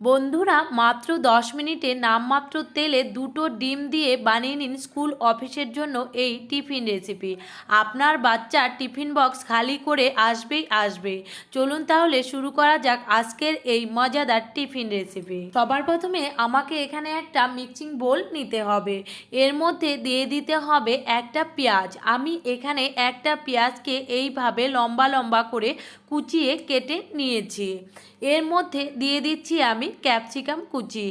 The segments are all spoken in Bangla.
বন্ধুরা, মাত্র দশ মিনিটে নামমাত্র তেলে দুটো ডিম দিয়ে বানিয়ে নিন স্কুল অফিসের জন্য এই টিফিন রেসিপি। আপনার বাচ্চার টিফিন বক্স খালি করে আসবেই আসবে চলুন তাহলে শুরু করা যাক আজকের এই মজাদার টিফিন রেসিপি। সবার প্রথমে আমাকে এখানে একটা মিক্সিং বোল নিতে হবে। এর মধ্যে দিয়ে দিতে হবে একটা পেঁয়াজ। আমি এখানে একটা পেঁয়াজকে এইভাবে লম্বা লম্বা করে কুচিয়ে কেটে নিয়েছি। এর মধ্যে দিয়ে দিচ্ছি আমি ক্যাপসিকাম কুচি।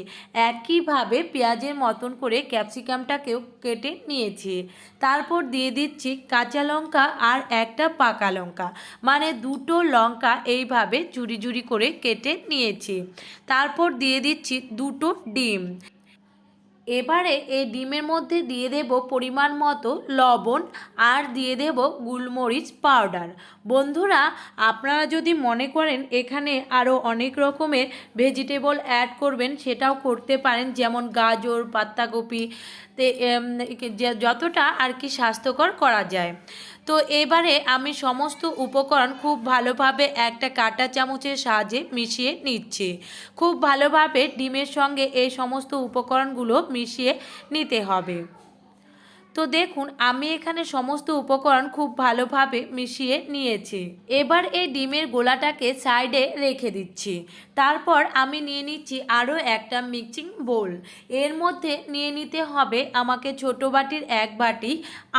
একইভাবে পেঁয়াজের মতন করে ক্যাপসিকামটাকেও কেটে নিয়েছি। তারপর দিয়ে দিচ্ছি কাঁচা লঙ্কা আর একটা পাকা লঙ্কা। মানে দুটো লঙ্কা এইভাবে জুড়ি জুড়ি করে কেটে নিয়েছি। তারপর দিয়ে দিচ্ছি দুটো ডিম। এবারে এই ডিমের মধ্যে দিয়ে দেব পরিমাণ মতো লবণ আর দিয়ে দেব গুলমরিচ পাউডার। বন্ধুরা, আপনারা যদি মনে করেন এখানে আরও অনেক রকমের ভেজিটেবল অ্যাড করবেন, সেটাও করতে পারেন, যেমন গাজর পাত্তাকপি তে যতটা আর কি স্বাস্থ্যকর করা যায়। তো এবারে আমি সমস্ত উপকরণ খুব ভালোভাবে একটা কাটা চামচের সাহায্যে মিশিয়ে নিচ্ছি। খুব ভালোভাবে ডিমের সঙ্গে এই সমস্ত উপকরণগুলো মিশিয়ে নিতে হবে। তো দেখুন, আমি এখানে সমস্ত উপকরণ খুব ভালোভাবে মিশিয়ে নিয়েছি। এবার এই ডিমের গোলাটাকে সাইডে রেখে দিচ্ছি। তারপর আমি নিয়ে নিচ্ছি আরও একটা মিক্সিং বোল। এর মধ্যে নিয়ে নিতে হবে আমাকে ছোট বাটির এক বাটি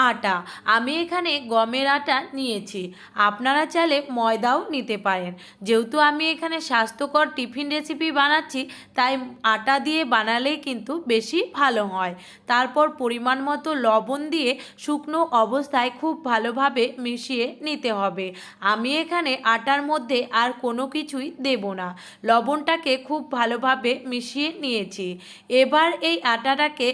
আটা। আমি এখানে গমের আটা নিয়েছি। আপনারা চাইলে ময়দাও নিতে পারেন। যেহেতু আমি এখানে স্বাস্থ্যকর টিফিন রেসিপি বানাচ্ছি, তাই আটা দিয়ে বানালেই কিন্তু বেশি ভালো হয়। তারপর পরিমাণ মতো লবণ দিয়ে শুকনো অবস্থায় খুব ভালোভাবে মিশিয়ে নিতে হবে। আমি এখানে আটার মধ্যে আর কোনো কিছুই দেব না। লবণটাকে খুব ভালোভাবে মিশিয়ে নিয়েছি। এবার এই আটাটাকে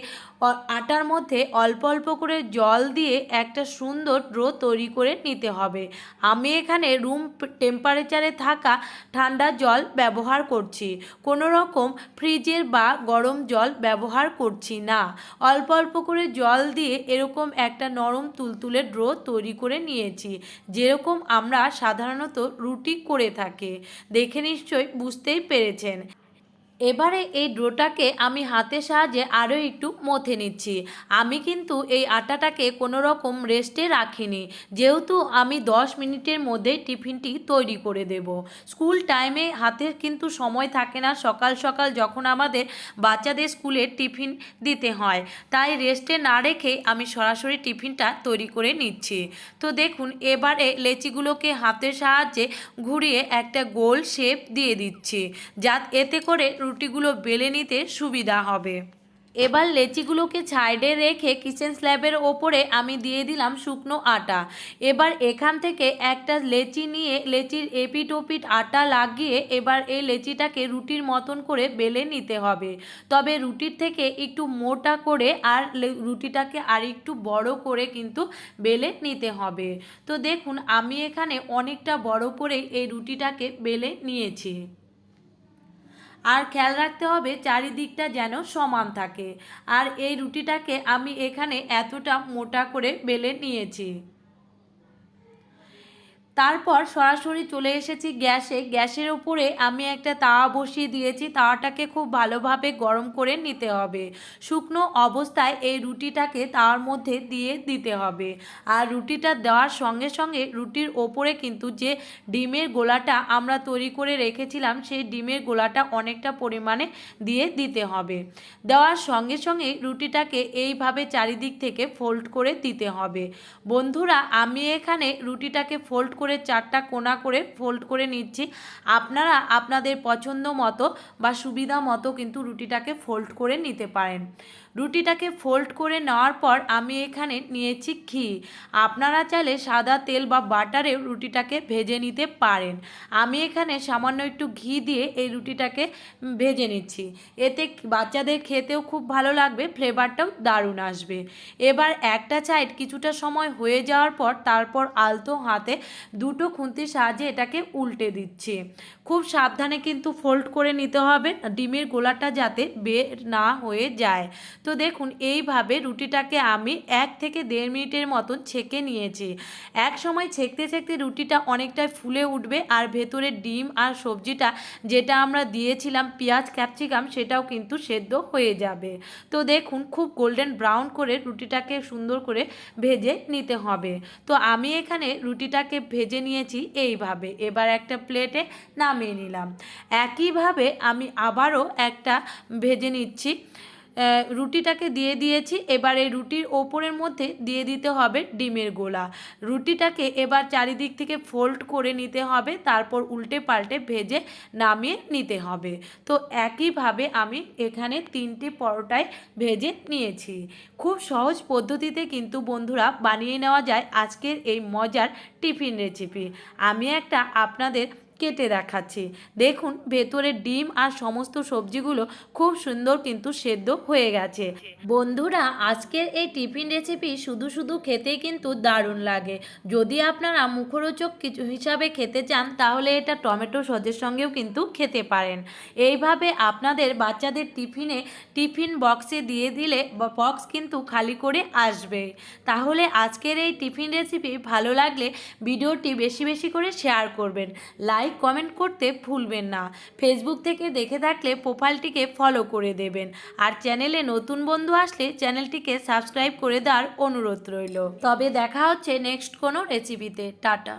আটার মধ্যে অল্প অল্প করে জল দিয়ে একটা সুন্দর ড্রো তৈরি করে নিতে হবে। আমি এখানে রুম টেম্পারেচারে থাকা ঠান্ডা জল ব্যবহার করছি। কোনো রকম ফ্রিজের বা গরম জল ব্যবহার করছি না। অল্প অল্প করে জল দিয়ে এরকম একটা নরম তুলতুলে ড্রো তৈরি করে নিয়েছি, যেরকম আমরা সাধারণত রুটি করে থাকি। দেখে নিশ্চয়ই বুঝতেই পেরেছেন। এবারে এই ডোটাকে আমি হাতের সাহায্যে আরও একটু মথে নিচ্ছি। আমি কিন্তু এই আটাটাকে কোনো রকম রেস্টে রাখিনি। যেহেতু আমি দশ মিনিটের মধ্যে টিফিনটি তৈরি করে দেব। স্কুল টাইমে হাতের কিন্তু সময় থাকে না সকাল সকাল যখন আমাদের বাচ্চাদের স্কুলে টিফিন দিতে হয়। তাই রেস্টে না রেখে আমি সরাসরি টিফিনটা তৈরি করে নিচ্ছি। তো দেখুন, এবারে লেচিগুলোকে হাতের সাহায্যে ঘুরিয়ে একটা গোল শেপ দিয়ে দিচ্ছি। যা, এতে করে রুটিগুলো বেলে নিতে সুবিধা হবে। এবার লেচিগুলোকে সাইডে রেখে কিচেন স্ল্যাবের ওপরে আমি দিয়ে দিলাম শুকনো আটা। এবার এখান থেকে একটা লেচি নিয়ে লেচির এপিট ওপিট আটা লাগিয়ে এবার এই লেচিটাকে রুটির মতন করে বেলে নিতে হবে। তবে রুটির থেকে একটু মোটা করে আর রুটিটাকে আর একটু বড় করে কিন্তু বেলে নিতে হবে। তো দেখুন, আমি এখানে অনেকটা বড় করে এই রুটিটাকে বেলে নিয়েছি। আর খেয়াল রাখতে হবে চারিদিকটা যেন সমান থাকে। আর এই রুটিটাকে আমি এখানে এতটা মোটা করে বেলে নিয়েছি। তারপর সরাসরি চলে এসেছি গ্যাসে। গ্যাসের উপরে আমি একটা তাওয়া বসিয়ে দিয়েছি। তাওয়াটাকে খুব ভালোভাবে গরম করে নিতে হবে। শুকনো অবস্থায় এই রুটিটাকে তাওয়ার মধ্যে দিয়ে দিতে হবে। আর রুটিটা দেওয়ার সঙ্গে সঙ্গে রুটির ওপরে কিন্তু যে ডিমের গোলাটা আমরা তৈরি করে রেখেছিলাম, সেই ডিমের গোলাটা অনেকটা পরিমাণে দিয়ে দিতে হবে। দেওয়ার সঙ্গে সঙ্গে রুটিটাকে এইভাবে চারিদিক থেকে ফোল্ড করে দিতে হবে। বন্ধুরা, আমি এখানে রুটিটাকে ফোল্ড করে চারটা কোনা করে ফোল্ড করে নিচ্ছি। আপনারা আপনাদের পছন্দ মতো বা সুবিধা মতো কিন্তু রুটিটাকে ফোল্ড করে নিতে পারেন। রুটিটাকে ফোল্ড করে নেওয়ার পর আমি এখানে নিয়েছি ঘি। আপনারা চাইলে সাদা তেল বা বাটারেও রুটিটাকে ভেজে নিতে পারেন। আমি এখানে সামান্য একটু ঘি দিয়ে এই রুটিটাকে ভেজে নিচ্ছি। এতে বাচ্চাদের খেতেও খুব ভালো লাগবে ফ্লেভারটাও দারুণ আসবে। এবার একটা সাইড কিছুটা সময় হয়ে যাওয়ার পর তারপর আলতো হাতে দুটো খুন্তির সাহায্যে এটাকে উল্টে দিচ্ছি। খুব সাবধানে কিন্তু ফোল্ড করে নিতে হবে, ডিমের গোলাটা যাতে বের না হয়ে যায়। তো দেখুন, এইভাবে রুটিটাকে আমি এক থেকে দেড় মিনিটের মতন ছেঁকে নিয়েছি। এক সময় ছেঁকতে ছেঁকতে রুটিটা অনেকটাই ফুলে উঠবে আর ভেতরে ডিম আর সবজিটা যেটা আমরা দিয়েছিলাম, পেঁয়াজ, ক্যাপসিকাম, সেটাও কিন্তু সেদ্ধ হয়ে যাবে। তো দেখুন, খুব গোল্ডেন ব্রাউন করে রুটিটাকে সুন্দর করে ভেজে নিতে হবে। তো আমি এখানে রুটিটাকে ভেজে নিয়েছি এইভাবে। এবার একটা প্লেটে নামিয়ে নিলাম। একইভাবে আমি আবারও একটা ভেজে নিচ্ছি। রুটিটাকে দিয়ে দিয়েছি। এবার এই রুটির ওপরের মধ্যে দিয়ে দিতে হবে ডিমের গোলা। রুটিটাকে এবার চারিদিক থেকে ফোল্ড করে নিতে হবে, তারপর উল্টে পাল্টে ভেজে নামিয়ে নিতে হবে। তো একইভাবে আমি এখানে তিনটি পরোটায় ভেজে নিয়েছি। খুব সহজ পদ্ধতিতে কিন্তু বন্ধুরা বানিয়ে নেওয়া যায় আজকের এই মজার টিফিন রেসিপি আমি একটা আপনাদের কেটে দেখাচ্ছি। দেখুন, ভেতরে ডিম আর সমস্ত সবজিগুলো খুব সুন্দর কিন্তু সেদ্ধ হয়ে গেছে। বন্ধুরা, আজকের এই টিফিন রেসিপি শুধু শুধু খেতেই কিন্তু দারুণ লাগে। যদি আপনারা মুখরোচক কিছু হিসাবে খেতে চান, তাহলে এটা টমেটো সসের সঙ্গেও কিন্তু খেতে পারেন। এইভাবে আপনাদের বাচ্চাদের টিফিনে টিফিন বক্সে দিয়ে দিলে বক্স কিন্তু খালি করে আসবে। তাহলে আজকের এই টিফিন রেসিপি ভালো লাগলে ভিডিওটি বেশি বেশি করে শেয়ার করবেন। লাইক কমেন্ট করতে ভুলবেন না। ফেসবুক থেকে দেখে থাকলে প্রোফাইলটিকে ফলো করে দেবেন। আর চ্যানেলে নতুন বন্ধু আসলে চ্যানেলটিকে সাবস্ক্রাইব করে দেওয়ার অনুরোধ রইল। তবে দেখা হচ্ছে নেক্সট কোনো রেসিপিতে টাটা।